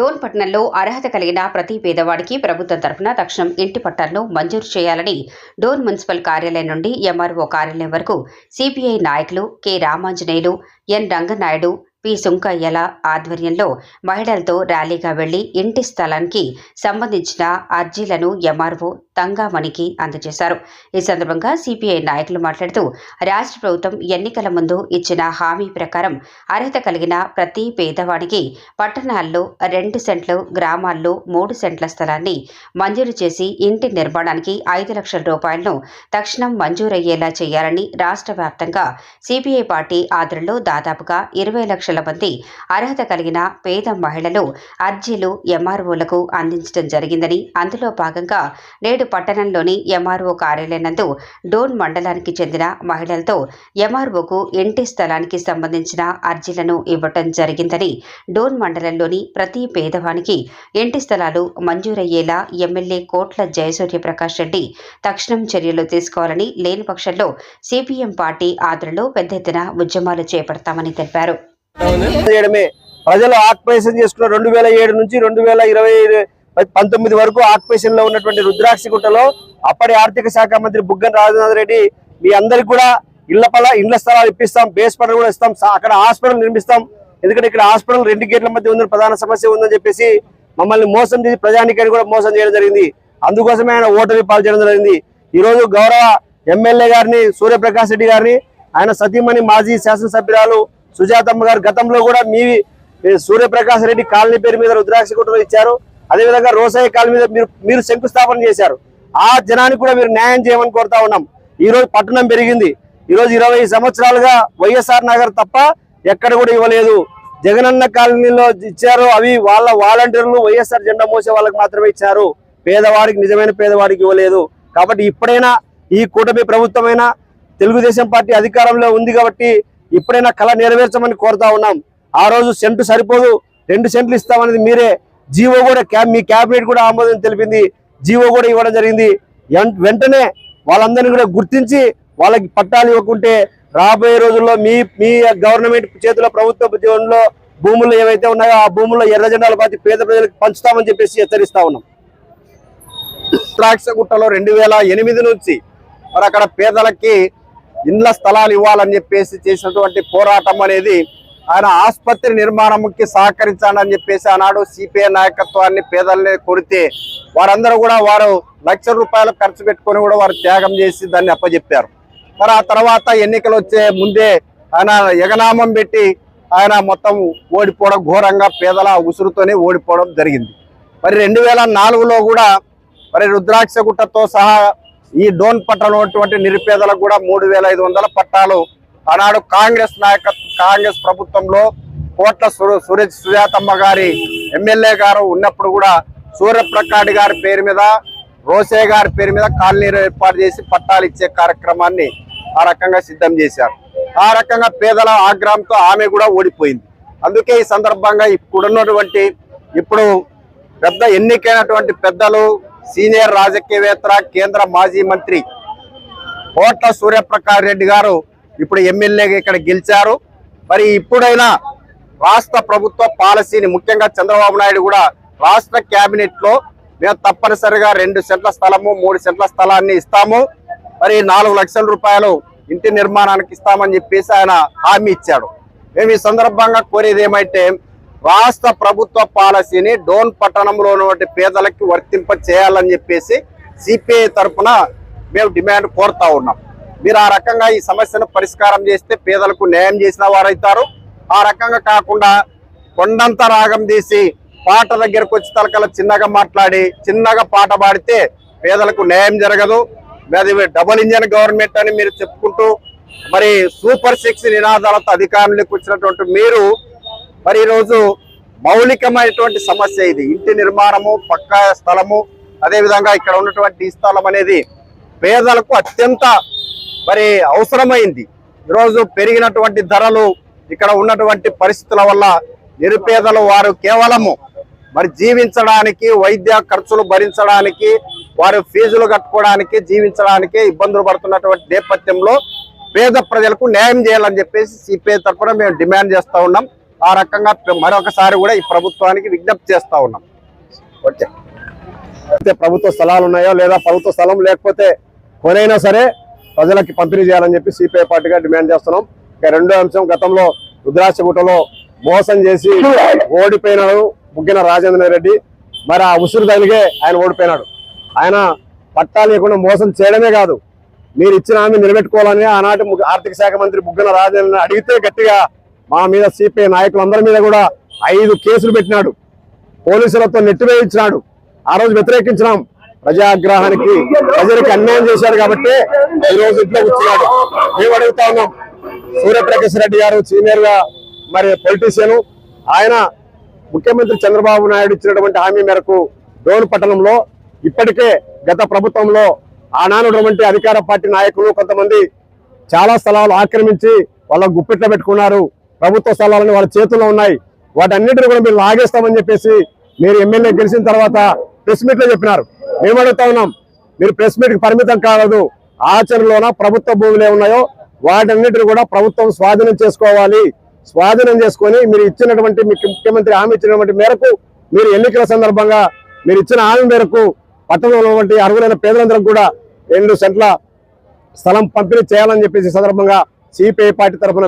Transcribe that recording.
డోన్ పట్టణంలో అర్హత కలిగిన ప్రతి పేదవాడికి ప్రభుత్వం తరఫున తక్షణం ఇంటి పట్టాలను మంజూరు చేయాలని డోన్ మున్సిపల్ కార్యాలయం నుండి ఎంఆర్ఓ కార్యాలయం వరకు సిపిఐ నాయకులు K Ramanjaneyulu N Ranganaidu P సుంకయ్యల ఆధ్వర్యంలో మహిళలతో ర్యాలీగా వెళ్ళి ఇంటి స్థలానికి సంబంధించిన అర్జీలను ఎంఆర్ఓ తంగామణికి అందజేశారు. ఈ సందర్భంగా సిపిఐ నాయకులు మాట్లాడుతూ రాష్ట్ర ప్రభుత్వం ఎన్నికల ముందు ఇచ్చిన హామీ ప్రకారం అర్హత కలిగిన ప్రతి పేదవాడికి పట్టణాల్లో రెండు సెంట్లు గ్రామాల్లో మూడు సెంట్ల స్థలాన్ని మంజూరు చేసి ఇంటి నిర్మాణానికి ఐదు లక్షల రూపాయలను తక్షణం మంజూరయ్యేలా చేయాలని రాష్ట్ర వ్యాప్తంగా సిపిఐ పార్టీ ఆధ్వర్యంలో దాదాపుగా ఇరవై లక్షల మంది అర్హత కలిగిన పేద మహిళలు అర్జీలు ఎంఆర్ఓలకు అందించడం జరిగిందని అందులో భాగంగా నేడు పట్టణంలోని ఎంఆర్ఓ కార్యాలయం నందు డోన్ మండలానికి చెందిన మహిళలతో ఎంఆర్ఓకు ఇంటి స్థలానికి సంబంధించిన అర్జీలను ఇవ్వటం జరిగిందని డోన్ మండలంలోని ప్రతి పేదవానికి ఇంటి స్థలాలు మంజూరయ్యేలా ఎమ్మెల్యే కోట్ల జయసూర్యప్రకాష్ రెడ్డి తక్షణం చర్యలు తీసుకోవాలని లేని పక్షంలో సిపిఎం పార్టీ ఆధ్వర్యంలో పెద్ద ఎత్తున ఉద్యమాలు చేపడతామని తెలిపారు. ప్రజలు ఆక్యుపేషన్ చేసుకున్న రెండు వేల ఏడు నుంచి రెండు వేల ఇరవై పంతొమ్మిది వరకు ఆక్యుపేషన్లో ఉన్నటువంటి రుద్రాక్షిగుట్టలో అప్పటి ఆర్థిక శాఖ మంత్రి బుగ్గన రాజనాథ్ రెడ్డి మీ అందరికి కూడా ఇళ్ళ పల ఇళ్ళ స్థలాలు ఇప్పిస్తాం బేస్ పడలు కూడా ఇస్తాం అక్కడ హాస్పిటల్ నిర్మిస్తాం. ఎందుకంటే ఇక్కడ హాస్పిటల్ రెండు గేట్ల మధ్య ఉందని ప్రధాన సమస్య ఉందని చెప్పేసి మమ్మల్ని మోసం చేసి ప్రజానికాన్ని కూడా మోసం చేయడం జరిగింది. అందుకోసమే ఆయన ఓటమి పాలు చేయడం జరిగింది. ఈ రోజు గౌరవ ఎమ్మెల్యే గారిని సూర్యప్రకాష్ రెడ్డి గారిని ఆయన సతీమణి మాజీ శాసనసభ్యురాలు సుజాతమ్మ గారు గతంలో కూడా మీ మీ సూర్యప్రకాష్ రెడ్డి కాలనీ పేరు మీద రుద్రాక్ష కుటుంబం ఇచ్చారు. అదేవిధంగా రోసయ్య కాలనీ మీద మీరు మీరు శంకుస్థాపన చేశారు. ఆ జనానికి కూడా మీరు న్యాయం చేయమని కోరుతా ఉన్నాం. ఈ రోజు పట్టణం పెరిగింది. ఈ రోజు ఇరవై సంవత్సరాలుగా వైఎస్ఆర్ నగర్ తప్ప ఎక్కడ కూడా ఇవ్వలేదు. జగనన్న కాలనీలో ఇచ్చారు. అవి వాళ్ళ వాలంటీర్లు వైఎస్ఆర్ జెండా మోసే వాళ్ళకి మాత్రమే ఇచ్చారు. పేదవాడికి నిజమైన పేదవాడికి ఇవ్వలేదు. కాబట్టి ఇప్పుడైనా ఈ కూటమి ప్రభుత్వమైనా తెలుగుదేశం పార్టీ అధికారంలో ఉంది కాబట్టి ఇప్పుడైనా కళ నెరవేర్చమని కోరుతా ఉన్నాం. ఆ రోజు సెంటు సరిపోదు. రెండు సెంట్లు ఇస్తామనేది మీరే. జీవో కూడా క్యాబ్ మీ క్యాబినెట్ కూడా ఆమోదం తెలిపింది. జీవో కూడా ఇవ్వడం జరిగింది. వెంటనే వాళ్ళందరినీ కూడా గుర్తించి వాళ్ళకి పట్టాలు ఇవ్వకుంటే రాబోయే రోజుల్లో మీ మీ గవర్నమెంట్ చేతిలో ప్రభుత్వ జీవనంలో భూములు ఏవైతే ఉన్నాయో ఆ భూముల్లో ఎర్ర జెండాలు పాతి పేద ప్రజలకు పంచుతామని చెప్పేసి హెచ్చరిస్తా ఉన్నాం. ద్రాక్షగుట్టలో రెండు వేల ఎనిమిది నుంచి మరి అక్కడ పేదలకి ఇండ్ల స్థలాలు ఇవ్వాలని చెప్పేసి చేసినటువంటి పోరాటం అనేది ఆయన ఆసుపత్రి నిర్మాణంకి సహకరించాలని చెప్పేసి ఆనాడు సిపిఐ నాయకత్వాన్ని పేదల్ని కొడితే వారందరూ కూడా వారు లక్ష రూపాయలు ఖర్చు పెట్టుకొని కూడా వారు త్యాగం చేసి దాన్ని అప్పజెప్పారు. మరి ఆ తర్వాత ఎన్నికలు వచ్చే ముందే ఆయన ఎగనామం పెట్టి ఆయన మొత్తం ఓడిపోవడం ఘోరంగా పేదల ఉసురుతోనే ఓడిపోవడం జరిగింది. మరి రెండు వేల నాలుగులో కూడా మరి రుద్రాక్షగుట్టతో సహా ఈ డోన్ పట్టణం నిరుపేదలకు కూడా మూడు వేల ఐదు వందల పట్టాలు ఆనాడు కాంగ్రెస్ నాయకత్వం కాంగ్రెస్ ప్రభుత్వంలో కోట్ల సుర- సురేష్ సుజాతమ్మ గారి ఎమ్మెల్యే గారు ఉన్నప్పుడు కూడా సూర్యప్రకాష్ గారి పేరు మీద రోసే గారి పేరు మీద కాలనీలు ఏర్పాటు చేసి పట్టాలు ఇచ్చే కార్యక్రమాన్ని ఆ రకంగా సిద్ధం చేశారు. ఆ రకంగా పేదల ఆగ్రహంతో ఆమె కూడా ఓడిపోయింది. అందుకే ఈ సందర్భంగా ఇప్పుడున్నటువంటి ఇప్పుడు పెద్ద ఎన్నికైనటువంటి పెద్దలు సీనియర్ రాజకీయవేత్త కేంద్ర మాజీ మంత్రి కోట్ల సూర్యప్రకాష్ రెడ్డి గారు ఇప్పుడు ఎమ్మెల్యేగా ఇక్కడ గెలిచారు. మరి ఇప్పుడైనా రాష్ట్ర ప్రభుత్వ పాలసీని ముఖ్యంగా చంద్రబాబు నాయుడు కూడా రాష్ట్ర క్యాబినెట్లో మేము తప్పనిసరిగా రెండు సెంట్ల స్థలము మూడు సెంట్ల స్థలాన్ని ఇస్తాము. మరి నాలుగు లక్షల రూపాయలు ఇంటి నిర్మాణానికి ఇస్తామని చెప్పేసి ఆయన హామీ ఇచ్చాడు. మేము ఈ సందర్భంగా కోరేది ఏమైతే రాష్ట్ర ప్రభుత్వ పాలసీని డోన్ పట్టణంలో ఉన్నటువంటి పేదలకి వర్తింప చేయాలని చెప్పేసి సిపిఐ తరఫున మేము డిమాండ్ కోరుతా ఉన్నాం. మీరు ఆ రకంగా ఈ సమస్యను పరిష్కారం చేస్తే పేదలకు న్యాయం చేసిన వారైతారు ఆ రకంగా కాకుండా కొండంత రాగం తీసి పాట దగ్గరకు వచ్చి తలకల చిన్నగా మాట్లాడి చిన్నగా పాట పాడితే పేదలకు న్యాయం జరగదు. అది డబుల్ ఇంజన్ గవర్నమెంట్ అని మీరు చెప్పుకుంటూ మరి సూపర్ సిక్స్ నినాదాలతో అధికారంలోకి వచ్చినటువంటి మీరు మరి ఈరోజు మౌలికమైనటువంటి సమస్య ఇది. ఇంటి నిర్మాణము పక్కా స్థలము అదేవిధంగా ఇక్కడ ఉన్నటువంటి ఈ స్థలం అనేది పేదలకు అత్యంత మరి అవసరమైంది. ఈరోజు పెరిగినటువంటి ధరలు ఇక్కడ ఉన్నటువంటి పరిస్థితుల వల్ల నిరుపేదలు వారు కేవలము మరి జీవించడానికి వైద్య ఖర్చులు భరించడానికి వారు ఫీజులు కట్టుకోవడానికి జీవించడానికి ఇబ్బందులు పడుతున్నటువంటి నేపథ్యంలో పేద ప్రజలకు న్యాయం చేయాలని చెప్పేసి సిపిఐ తరఫున మేము డిమాండ్ చేస్తూ ఉన్నాం. ఆ రకంగా మరొకసారి కూడా ఈ ప్రభుత్వానికి విజ్ఞప్తి చేస్తూ ఉన్నాం. ఓకే. అయితే ప్రభుత్వ స్థలాలు ఉన్నాయో లేదా? ప్రభుత్వ స్థలం లేకపోతే కొనైనా సరే ప్రజలకి పంపిణీ చేయాలని చెప్పి సిపిఐ పార్టీగా డిమాండ్ చేస్తున్నాం. ఇక రెండో అంశం గతంలో రుద్రాక్షగుట్టలో మోసం చేసి ఓడిపోయినాడు ముగ్గిన రాజేంద్ర రెడ్డి. మరి ఆ ఉసురు తగిలిగే ఆయన ఓడిపోయినాడు. ఆయన పట్టా లేకుండా మోసం చేయడమే కాదు మీరు ఇచ్చిన హామీ నిలబెట్టుకోవాలని ఆనాటి ఆర్థిక శాఖ మంత్రి బుగ్గన రాజేంద్ర అడిగితే గట్టిగా మా మీద సిపిఐ నాయకులందరి మీద కూడా ఐదు కేసులు పెట్టినాడు. పోలీసులతో నెట్టివేయించినాడు ఆ రోజు వ్యతిరేకించినాం. ప్రజాగ్రహానికి ప్రజలకు అన్యాయం చేశారు కాబట్టి ఈ రోజు ఇంట్లో కూర్చున్నాడు మేము అడుగుతా ఉన్నాం. సూర్యప్రకాష్ రెడ్డి గారు సీనియర్గా మరి పొలిటీషియన్ ఆయన ముఖ్యమంత్రి చంద్రబాబు నాయుడు ఇచ్చినటువంటి హామీ మేరకు డోన్ పట్టణంలో ఇప్పటికే గత ప్రభుత్వంలో ఆనానున్నటువంటి అధికార పార్టీ నాయకులు కొంతమంది చాలా స్థలాలు ఆక్రమించి వాళ్ళ గుప్పెట్లో పెట్టుకున్నారు. ప్రభుత్వ స్థలాలని వాళ్ళ చేతుల్లో ఉన్నాయి. వాటన్నిటిని కూడా మీరు లాగేస్తామని చెప్పేసి మీరు ఎమ్మెల్యే గెలిచిన తర్వాత ప్రెస్ మీట్లో చెప్పినారు. మేము అడుగుతా ఉన్నాం మీరు ప్రెస్ మీట్కి పరిమితం కావద్దు. ఆచరణలోన ప్రభుత్వ భూములు ఉన్నాయో వాటన్నిటిని కూడా ప్రభుత్వం స్వాధీనం చేసుకోవాలి. స్వాధీనం చేసుకొని మీరు ఇచ్చినటువంటి మీకు ముఖ్యమంత్రి హామీ ఇచ్చినటువంటి మేరకు మీరు ఎన్నికల సందర్భంగా మీరు ఇచ్చిన హామీ మేరకు పట్టణంలో ఉన్నటువంటి అర్హులైన పేదలందరికీ కూడా రెండు సెంట్ల స్థలం పంపిణీ చేయాలని చెప్పేసి సందర్భంగా సిపిఐ పార్టీ తరఫున